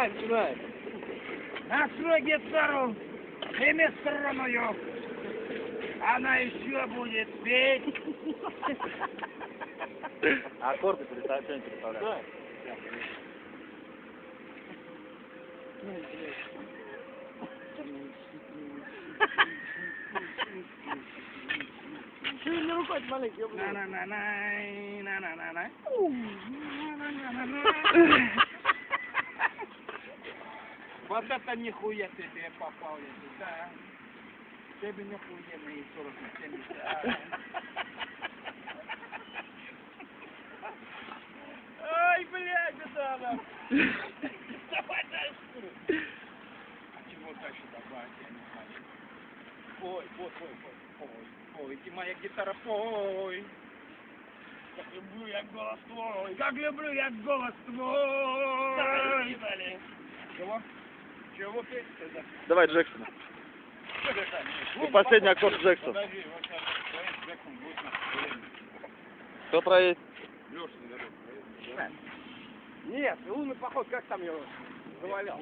Махай сюда. Настрой гитару всеми стороною. Она еще будет петь. А аккорды представь, что-нибудь представляешь? Сильно Вот это нихуя тебе попал, я сюда. Тебе нихуя мои 40 на 70. а. Ай, блядь, это она. Давай дальше. А чего дальше добавить, я не знаю. Ой, ой, ой, ой, ой, ой, ты моя гитара, пой. Как люблю я голос твой, как люблю я голос твой. Чего? Чего Давай Джексона. И последний аккорд Джексон. Подожди, вот сейчас проект Джексон будет на время. Кто проедет? Нет, лунный поход, как там его завалял?